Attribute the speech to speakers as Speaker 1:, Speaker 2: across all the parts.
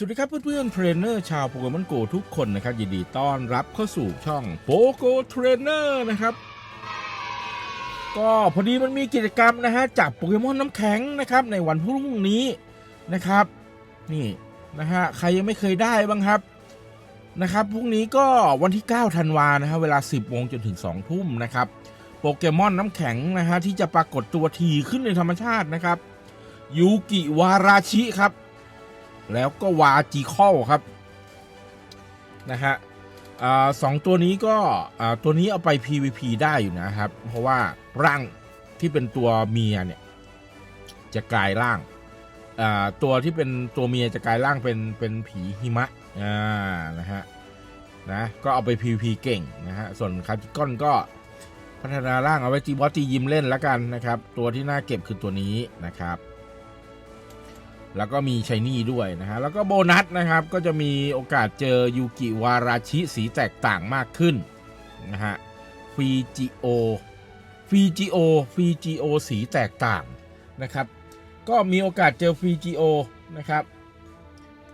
Speaker 1: สวัสดีครับเพื่อนๆเทรนเนอร์ชาวโปเกมอนโกทุกคนนะครับ ยินดีต้อนรับเข้าสู่ช่องโปโกเทรนเนอร์นะครับ ก็พอดีมันมีกิจกรรมนะฮะจับโปเกมอนน้ำแข็งนะครับ ในวันพรุ่งนี้นะครับ นี่นะฮะใครยังไม่เคยได้บ้างครับนะครับพรุ่งนี้ก็วันที่ 9 ธันวานะฮะเวลา 10โมงจนถึง 2 ทุ่มนะครับโปเกมอนน้ำแข็งนะฮะที่จะปรากฏตัวทีขึ้นในธรรมชาตินะครับยูกิวาราชิครับ แล้วก็วาจีคอลครับนะฮะสองตัวนี้ก็ตัวนี้เอาไป PVP ได้อยู่นะครับ เพราะว่าร่างที่เป็นตัวเมียเนี่ยจะกลายร่างตัวที่เป็นตัวเมียจะกลายร่างเป็นเป็นผีหิมะนะฮะนะก็เอาไป PVP เก่งนะฮะส่วนคาร์ิก้อนก็พัฒนาร่างเอาไว้จีบอสจียิมเล่นแล้วกันนะครับ ตัวที่น่าเก็บคือตัวนี้นะครับ แล้วก็มีชายนี่ด้วยนะฮะแล้วก็โบนัสนะครับก็จะมีโอกาสเจอยูกิวาราชิสีแตกต่างมากขึ้นนะฮะฟีจิโอฟีจิโอฟีจิโอสีแตกต่างนะครับ ก็มีโอกาสเจอฟีจิโอนะครับ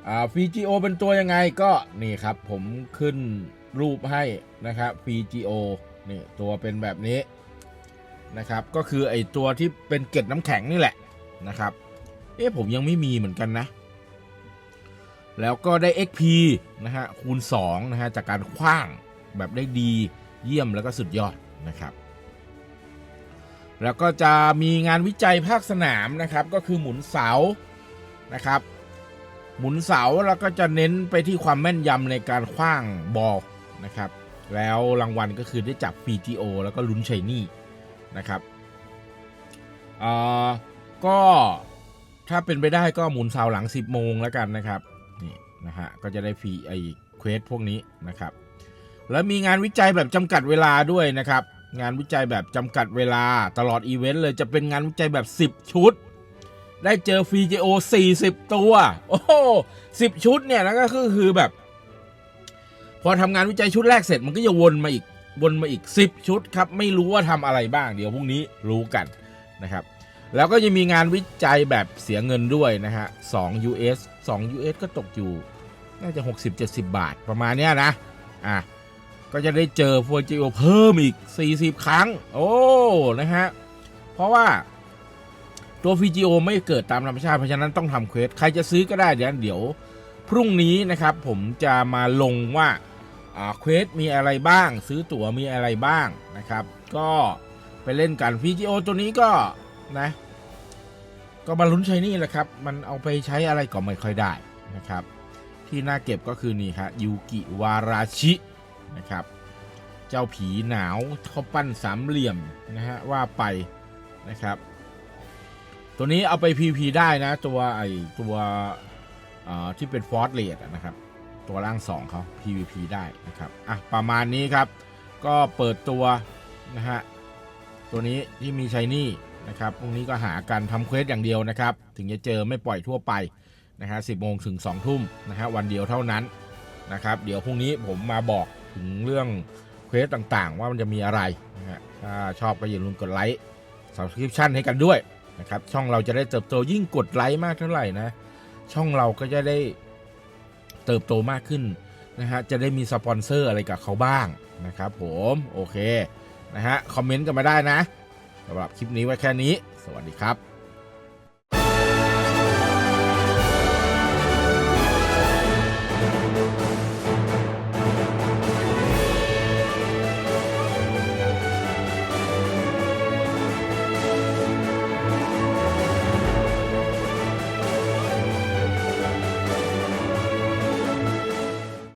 Speaker 1: อ่าฟีจิโอเป็นตัวยังไงก็นี่ครับผมขึ้นรูปให้นะครับฟีจิโอนี่ตัวเป็นแบบนี้นะครับ ก็คือไอตัวที่เป็นเกล็ดน้ำแข็งนี่แหละนะครับ เอ๊ะผมยังไม่มีเหมือนกันนะ แล้วก็ได้ XP นะฮะคูณ2นะฮะจากการคว้างแบบได้ดีเยี่ยมแล้วก็สุดยอดนะครับ แล้วก็จะมีงานวิจัยภาคสนามนะครับ ก็คือหมุนเสานะครับ หมุนเสาแล้วก็จะเน้นไปที่ความแม่นยำในการคว้างบอลนะครับ แล้วรางวัลก็คือได้จับ PGO แล้วก็ลุ้นชัยนี่นะครับอ่าก็ ถ้าเป็นไปได้ก็หมุนเสาหลัง 10 โมงแล้วกันนะครับนี่นะฮะก็จะได้ฟรีไอ้เควสพวกนี้นะครับ แล้วมีงานวิจัยแบบจำกัดเวลาด้วยนะครับ งานวิจัยแบบจำกัดเวลาตลอดอีเวนต์เลยจะเป็นงานวิจัยแบบ 10 ชุด ได้เจอฟรี GO 40 ตัว โอ้โห10ชุดเนี่ยนะก็คือคือแบบ พอทำงานวิจัยชุดแรกเสร็จมันก็จะวนมาอีกวนมาอีก 10 ชุดครับ ไม่รู้ว่าทำอะไรบ้างเดี๋ยวพรุ่งนี้รู้กันนะครับ แล้วก็ยังมีงานวิจัยแบบเสียเงินด้วยนะฮะ2 US 2 US ก็ตกอยู่ น่าจะ 60-70 บาทประมาณเนี้ยนะ อะ ก็จะได้เจอโฟจิโอเพิ่มอีก 40 ครั้ง โอ้ นะฮะ เพราะว่าตัวฟิจิโอไม่เกิดตามธรรมชาติ เพราะฉะนั้นต้องทำเควส ใครจะซื้อก็ได้เดี๋ยวเดี๋ยว พรุ่งนี้นะครับผมจะมาลงว่าอ่าเควสมีอะไรบ้าง ซื้อตั๋วมีอะไรบ้างนะครับ ก็ไปเล่นกันฟิจิโอตัวนี้ก็ นะ ก็บรรลุนใช้นี่แหละครับ มันเอาไปใช้อะไรก็ไม่ค่อยได้นะครับ ที่น่าเก็บก็คือนี่ครับยูกิวาราชินะครับ เจ้าผีหนาวเขาปั้นสามเหลี่ยมนะฮะว่าไปนะครับ ตัวนี้เอาไป PVP ได้นะ ตัวไอตัวที่เป็นฟอร์สเลดนะครับ ตัวร่างสองเขา PVP ได้นะครับอะประมาณนี้ครับ ก็เปิดตัวนะฮะ ตัวนี้ที่มีชายนี่ นะครับพรุ่งนี้ก็หากันทำเควสอย่างเดียวนะครับ ถึงจะเจอไม่ปล่อยทั่วไปนะฮะสิบโมงถึงสองทุ่มนะฮะวันเดียวเท่านั้นนะครับเดี๋ยวพรุ่งนี้ผมมาบอกถึงเรื่องเควสต่างๆ ว่ามันจะมีอะไรนะฮะถ้าชอบก็อย่าลืมกดไลค์ subscription ให้กันด้วยนะครับช่องเราจะได้เติบโตยิ่งกดไลค์มากเท่าไหร่นะช่องเราก็จะได้เติบโตมากขึ้นนะฮะจะได้มีสปอนเซอร์อะไรกับเขาบ้างนะครับผมโอเคนะฮะคอมเมนต์กันมาได้นะ สำหรับคลิปนี้ไว้แค่นี้ สวัสดีครับ